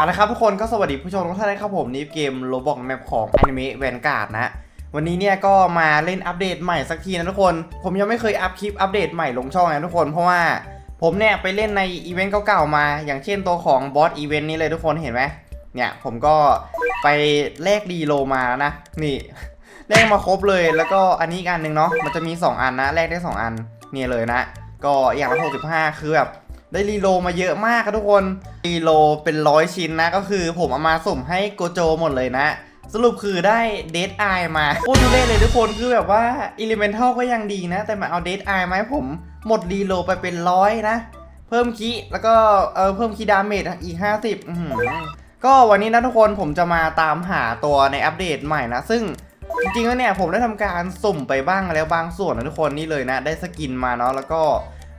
เอาละครับทุกคนก็สวัสดีผู้ชมทุกท่านนะครับผมนี่เกมโลบอกแมปของ Anime Vanguard นะวันนี้เนี่ยก็มาเล่นอัปเดตใหม่สักทีนะทุกคน ผมยังไม่เคยอัพคลิปอัปเดตใหม่ลงช่องนะทุกคนเพราะว่าผมเนี่ยไปเล่นในอีเวนต์เก่าๆมา อย่างเช่นตัวของบอสอีเวนต์นี้เลยทุกคนเห็นไหมเนี่ยผมก็ไปแลกดีโลมานะ นี่แลกมาครบเลยแล้วก็อันนี้อีกอันหนึ่งเนาะมันจะมี 2 อันนะแลกได้ 2 อันเนี่ยเลยนะ ก็อย่างละ65คือแบบได้รีโลมาเยอะมากครับทุกคน รีโลเป็นร้อยชิ้นนะ ก็คือผมเอามาสุ่มให้โกโจหมดเลยนะ สรุปคือได้เดทไอมาโคตรทุเล่เลยทุกคนคือแบบว่าอิเลเมนทัลก็ยังดีนะ แต่มาเอาเดทไอมาให้ผมหมดรีโลไปเป็นร้อยนะ เพิ่มคีแล้วก็เออเพิ่มคีดาเมจอีก 50อื้อหือก็วันนี้นะทุกคนผมจะมาตามหาตัวในอัปเดตใหม่นะ ซึ่งจริงๆแล้วเนี่ยผมได้ทำการสุ่มไปบ้างแล้วบางส่วนนะทุกคนนี่เลยนะ ได้สกินมาเนาะแล้วก็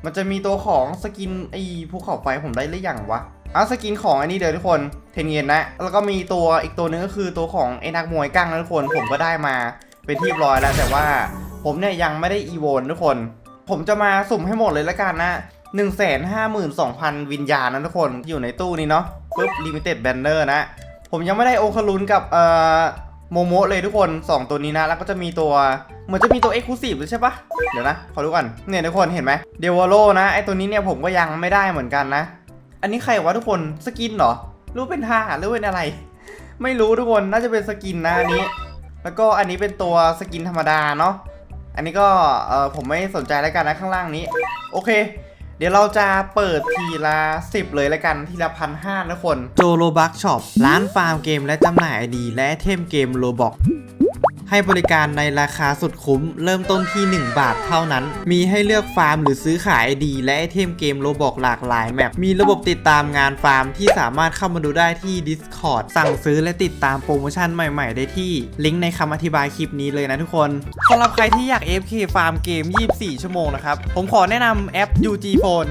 มันจะมีตัวของสกินไอ้ภูเขาไฟผมได้หรือยังวะ เอาสกินของอันนี้เดี๋ยวทุกคนเทนเยนนะ แล้วก็มีตัวอีกตัวนึงก็คือตัวของไอ้นักมวยกั้งนะทุกคนผมก็ได้มาเป็นที่ร้อยแล้ว แต่ว่าผมเนี่ยยังไม่ได้อีโวนทุกคน ผมจะมาสุ่มให้หมดเลยละกันนะ1 5 2 0 0 0 วิญญาณนะทุกคนอยู่ในตู้นี้เนาะปุ๊บลิมิเต็ดแบนเนอร์นะ ผมยังไม่ได้โอคารุนกับเอ่อโมโมะเลยทุกคน 2 ตัวนี้นะ แล้วก็จะมีตัวเหมือนจะมีตัวเอ็กซ์คลูซีฟด้วยใช่ปะเดี๋ยวนะ ขอดูก่อนเนี่ยทุกคนเห็นไหมเดวโลนะไอตัวนี้เนี่ยผมก็ยังไม่ได้เหมือนกันนะ อันนี้ใครวะทุกคนสกินเหรอรู้เป็นท่าหรือเป็นอะไร ไม่รู้ทุกคนน่าจะเป็นสกินนะอันนี้ แล้วก็อันนี้เป็นตัวสกินธรรมดาเนาะอันนี้ก็เออผมไม่สนใจแล้วกันนะข้างล่างนี้ โอเค เดี๋ยวเราจะเปิดทีละ10เลยแล้วกันทีละพันห้าทุกคนโจโลบักช็อปร้านฟาร์มเกมและจำหน่ายไอดีและเทมเกมโลบอก ให้บริการในราคาสุดคุ้ม เริ่มต้นที่ 1 บาทเท่านั้น มีให้เลือกฟาร์มหรือซื้อขายไอดี และไอเทมเกมโลบอกหลากหลายแมปมีระบบติดตามงานฟาร์มที่สามารถเข้ามาดูได้ที่ Discord สั่งซื้อและติดตามโปรโมชั่นใหม่ ๆ ได้ที่ลิงก์ในคำอธิบายคลิปนี้เลยนะทุกคนสำหรับใครที่อยาก FK ฟาร์มเกม 24 ชั่วโมงนะครับผมขอแนะนำแอป UG Phone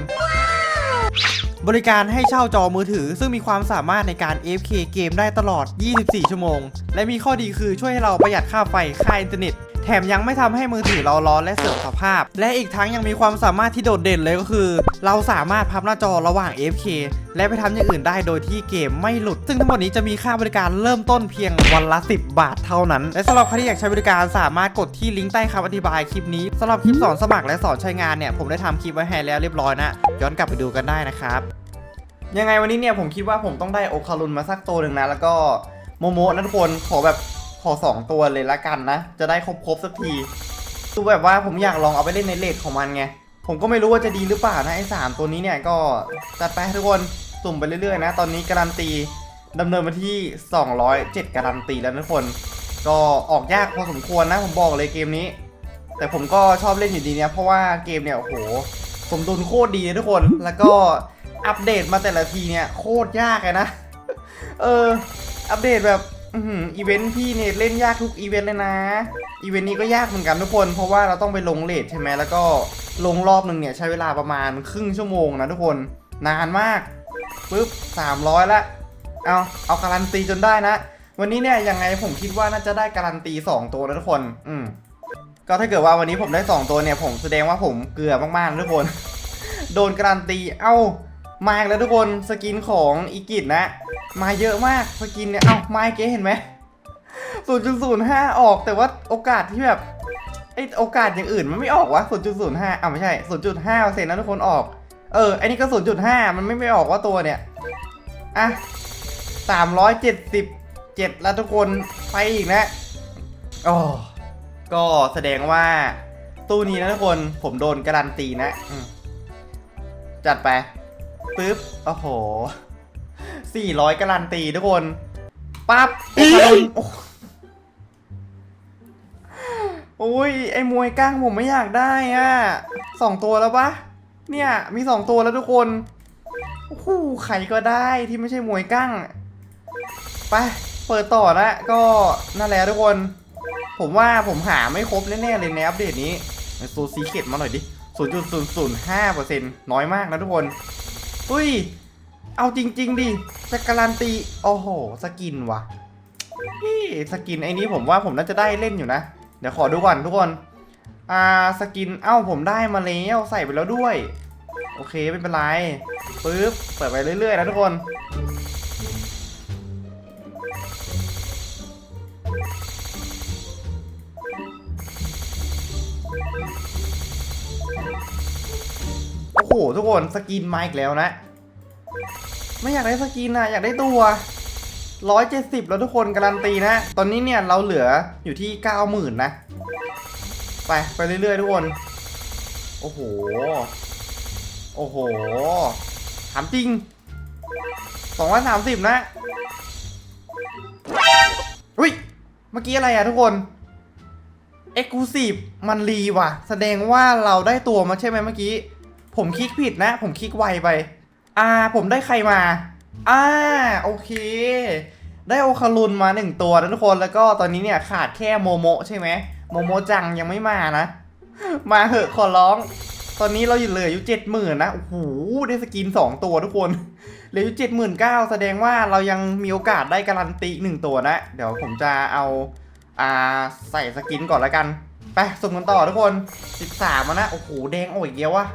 บริการให้เช่าจอมือถือ ซึ่งมีความสามารถในการ AFK เกมได้ตลอด 24 ชั่วโมง และมีข้อดีคือช่วยให้เราประหยัดค่าไฟ ค่าอินเทอร์เน็ต แถมยังไม่ทำให้มือถือเราร้อนและเสื่อมสภาพ และอีกทั้งยังมีความสามารถที่โดดเด่นเลยก็คือ เราสามารถพับหน้าจอระหว่าง AFK และไปทำอย่างอื่นได้โดยที่เกมไม่หลุด ซึ่งทั้งหมดนี้จะมีค่าบริการเริ่มต้นเพียงวันละ 10 บาทเท่านั้น และสำหรับใครที่อยากใช้บริการสามารถกดที่ลิงก์ใต้คำอธิบายคลิปนี้สำหรับคลิปสอนสมัครและสอนใช้งานเนี่ยผมได้ทำคลิปไว้ให้แล้วเรียบร้อยนะ ย้อนกลับไปดูกันได้นะครับยังไงวันนี้เนี่ยผมคิดว่าผมต้องได้โอคารุนมาสักตัวหนึ่งนะแล้วก็โมโมะนะทุกคนขอแบบ ขอ2ตัวเลยละกันนะ จะได้ครบๆสักทีคือแบบว่าผมอยากลองเอาไปเล่นในเลทของมันไง ผมก็ไม่รู้ว่าจะดีหรือเปล่านะไอ้สามตัวนี้เนี่ยก็จัดไปทุกคนสุ่มไปเรื่อยๆนะ ตอนนี้การันตีดำเนินมาที่ 207 การันตีแล้วทุกคน ก็ออกยากพอสมควรนะผมบอกเลยเกมนี้ แต่ผมก็ชอบเล่นอยู่ดีเนี่ยเพราะว่าเกมเนี่ยโอ้โหสมดุลโคตรดีทุกคน แล้วก็อัปเดตมาแต่ละทีเนี่ยโคตรยากเลยนะ เออ อัปเดตแบบ อืมอีเวนต์พี่เนี่ยเล่นยากทุกอีเวนต์เลยนะ อีเวนต์นี้ก็ยากเหมือนกันทุกคน เพราะว่าเราต้องไปลงเลทใช่ไหมแล้วก็ลงรอบหนึ่งเนี่ยใช้เวลาประมาณครึ่งชั่วโมงนะทุกคน นานมากปึ๊บ300 ละ เอาเอาการันตีจนได้นะ วันนี้เนี่ยยังไงผมคิดว่าน่าจะได้การันตี 2 ตัวนะทุกคน อืมก็ถ้าเกิดว่าวันนี้ผมได้ 2 ตัวเนี่ย ผมแสดงว่าผมเกลือมากๆนะทุกคน โดนการันตี เอ้ามากแล้วทุกคนสกินของอีกิจนะ มาเยอะมากสกินเนี่ย เอ้ามาเก๊เห็นไหมศูนย์จุดศูนย์ห้าออกแต่ว่าโอกาสที่แบบไอโอกาสอย่างอื่นมันไม่ออกวะศูนย์จุดศูนย์ห้าอ้าไม่ใช่ศูนย์จุดห้าเปอร์เซ็นต์นะทุกคนออก เออไอนี่ก็ศูนย์จุดห้ามันไม่ไม่ออกว่าตัวเนี่ย อะสามร้อยเจ็ดสิบเจ็ดแล้วทุกคนไปอีกนะอ๋อก็แสดงว่าตู้นี้นะทุกคนผมโดนการันตีนะจัดไปปึ๊บ โอ้โห สี่ร้อยการันตีทุกคนปั๊บโอ้โหโอ้โอ้ย ไอ้มวยก้างผมไม่อยากได้อะสองตัวแล้วปะเนี่ย มีสองตัวแล้วทุกคนโอ้โหใครก็ได้ที่ไม่ใช่มวยก้างไปเปิดต่อนะก็นั่นแหละทุกคน ผมว่าผมหาไม่ครบแน่ๆเลยในอัปเดตนี้โซซีเกตมาหน่อยดิ0.005%น้อยมากนะทุกคนอุ้ย เอาจริง ๆดิจะการันตี โอ้โห สกินวะนี่สกินไอ้นี้ผมว่าผมน่าจะได้เล่นอยู่นะ เดี๋ยวขอดูก่อนทุกคน อ่า สกิน เอ้า ผมได้มาแล้วใส่ไปแล้วด้วย โอเค ไม่เป็นไรปึ๊บ เปิดไปเรื่อยๆนะทุกคน โอ้โห ทุกคน สกินมาอีกแล้วนะ ไม่อยากได้สกินนะอยากได้ตัว170แล้วทุกคนการันตีนะ ตอนนี้เนี่ยเราเหลืออยู่ที่90,000นะ ไปไปเรื่อยๆทุกคน โอ้โห โอ้โห ถามจริง230นะอุ้ย เมื่อกี้อะไรอะทุกคน Exclusive มันรีว่ะ แสดงว่าเราได้ตัวมาใช่ไหมเมื่อกี้ ผมคลิกผิดนะ ผมคลิกไวไป อ่า ผมได้ใครมา อ่า โอเค ได้โอคารุนมาหนึ่งตัวนะทุกคน แล้วก็ตอนนี้เนี่ยขาดแค่โมโมใช่ไหม โมโมจังยังไม่มานะ มาเหอะขอร้อง ตอนนี้เราอยู่เหลืออยู่เจ็ดหมื่นนะ โอ้โห ได้สกินสองตัวทุกคน เหลืออยู่เจ็ดหมื่นเก้าแสดงว่าเรายังมีโอกาสได้การันตีหนึ่งตัวนะ เดี๋ยวผมจะเอา อ่า ใส่สกินก่อนแล้วกัน ไปสุ่มกันต่อทุกคนสิบสามนะ โอ้โห แดงโอ้ยเดียววะ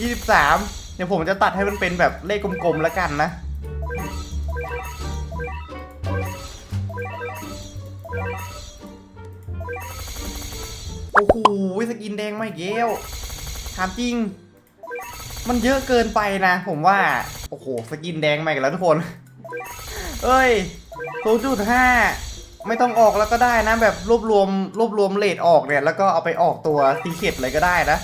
ยี่สิบสาม ดี๋ยวผมจะตัดให้มันเป็นแบบเลขกลมๆแล้วกันนะ โอ้โหสกินแดงไม่เกี้ยวถามจริง มันเยอะเกินไปนะ ผมว่า โอ้โห สกินแดงใหม่กันแล้วทุกคน เอ้ยศูนย์จุดห้าไม่ต้องออกแล้วก็ได้นะ แบบรวบรวมรวบรวมเลทออกเนี่ย แล้วก็เอาไปออกตัวซีเคดเลยก็ได้นะ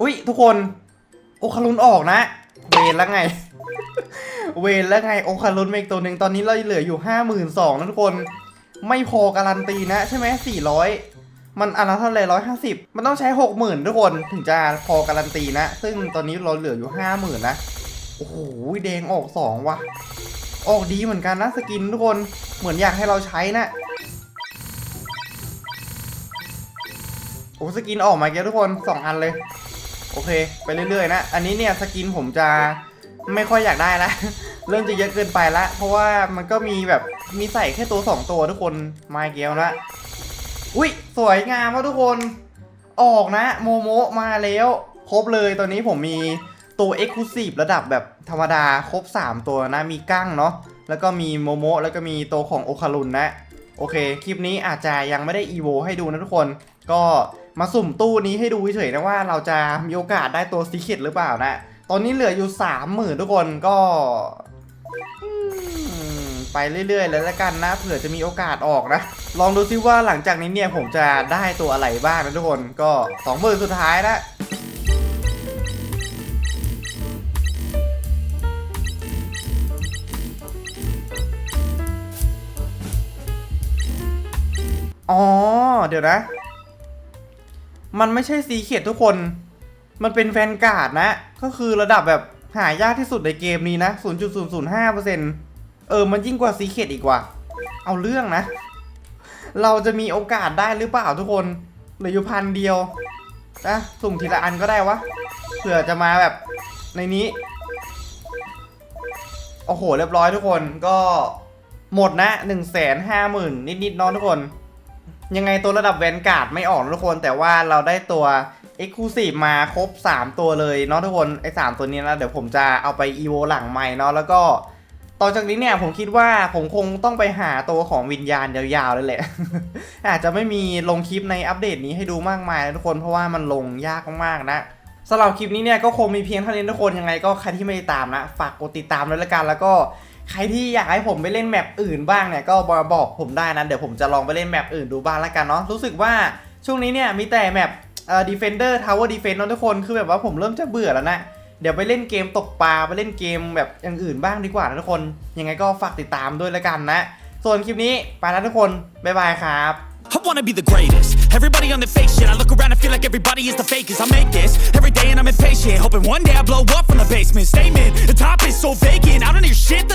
อุ้ยทุกคน โอคารุนออกนะ เวนแล้วไง เวนแล้วไง โอคารุนมาอีกตัวหนึ่งตอนนี้เราเหลืออยู่ห้าหมื่นสองนะทุกคน ไม่พอการันตีนะ ใช่ไหมสี่ร้อยมันอันละเท่าไรร้อยห้าสิบมันต้องใช้หกหมื่นทุกคนถึงจะพอการันตีนะ ซึ่งตอนนี้เราเหลืออยู่ห้าหมื่นนะ โอ้โหแดงออกสองว่ะ ออกดีเหมือนกันนะสกินทุกคนเหมือนอยากให้เราใช้นะโอ้สกินออกมาเยอะทุกคนสองอันเลย โอเค ไปเรื่อยๆนะ อันนี้เนี่ยสกินผมจะไม่ค่อยอยากได้ละ เริ่มจะเยอะเกินไปละ เพราะว่ามันก็มีแบบมีใส่แค่ตัว 2 ตัวทุกคนมาเกียวละ อุ้ยสวยงามมากทุกคน ออกนะ โมโมมาแล้ว ครบเลยตอนนี้ผมมีตัว e x c l u s i v e ระดับแบบธรรมดาครบ 3 ตัวนะ มีกั้งเนาะ แล้วก็มีโมโมแล้วก็มีตัวของโอคารุนนะ โอเค คลิปนี้อาจจะยังไม่ได้ EVO ให้ดูนะทุกคน ก็ มาสุ่มตู้นี้ให้ดูเฉยๆนะว่าเราจะมีโอกาสได้ตัวซีเคดหรือเปล่านะ ตอนนี้เหลืออยู่สามหมื่นทุกคนก็ไปเรื่อยๆเลยแล้วกันนะเผื่อจะมีโอกาสออกนะ ลองดูซิว่าหลังจากนี้เนี่ยผมจะได้ตัวอะไรบ้างนะทุกคนก็สองหมื่นสุดท้ายนะอ๋อเดี๋ยวนะ มันไม่ใช่ซีเขียดทุกคน มันเป็นแฟนการ์ดนะ ก็คือระดับแบบหายากที่สุดในเกมนี้นะ 0.005%เออ มันยิ่งกว่าซีเขียดอีกว่ะเอาเรื่องนะ เราจะมีโอกาสได้หรือเปล่าทุกคน เหลืออยู่พันเดียวนะสุ่มทีละอันก็ได้วะ เผื่อจะมาแบบในนี้ โอ้โห เรียบร้อยทุกคน ก็หมดนะ 1 5 0 0 0 0 นิดๆน้องทุกคน ยังไงตัวระดับแวนการ์ดไม่ออกทุกคนแต่ว่าเราได้ตัว e x c l u s i v e มาครบ 3 ตัวเลยเนาะทุกคนไอ้3ตัวนี้นะเดี๋ยวผมจะเอาไป EVO หลังใหม่เนาะแล้วก็ต่อจากนี้เนี่ยผมคิดว่าผมคงต้องไปหาตัวของวิญญาณยาวๆเลยแหละ อาจจะไม่มีลงคลิปในอัปเดตนี้ให้ดูมากมายนะทุกคนเพราะว่ามันลงยากมากๆนะสำหรับคลิปนี้เนี่ยก็คงมีเพียงเท่านี้ทุกคนยังไงก็ใครที่ไม่ได้ตามนะ ฝากกดติดตามด้วยละกันแล้วก็ ใครที่อยากให้ผมไปเล่นแมปอื่นบ้างเนี่ยก็มาบอกผมได้นะเดี๋ยวผมจะลองไปเล่นแมปอื่นดูบ้างละกันเนาะรู้สึกว่าช่วงนี้เนี่ยมีแต่แมปเอ่อ Defender Tower Defense นะทุกคนคือแบบว่าผมเริ่มจะเบื่อแล้วนะเดี๋ยวไปเล่นเกมตกปลาไปเล่นเกมแบบอย่างอื่นบ้างดีกว่านะทุกคน ยังไงก็ฝากติดตามด้วยละกันนะ ส่วนคลิปนี้ไปแล้วทุกคนบ๊ายบายครับ I wanna be the greatest. Everybody on the fake shit. I look around and feel like everybody is the fakest. I make this every day and I'm impatient. Hoping one day I blow up from the basement. Statement, the top is so vacant. I don't hear shit that I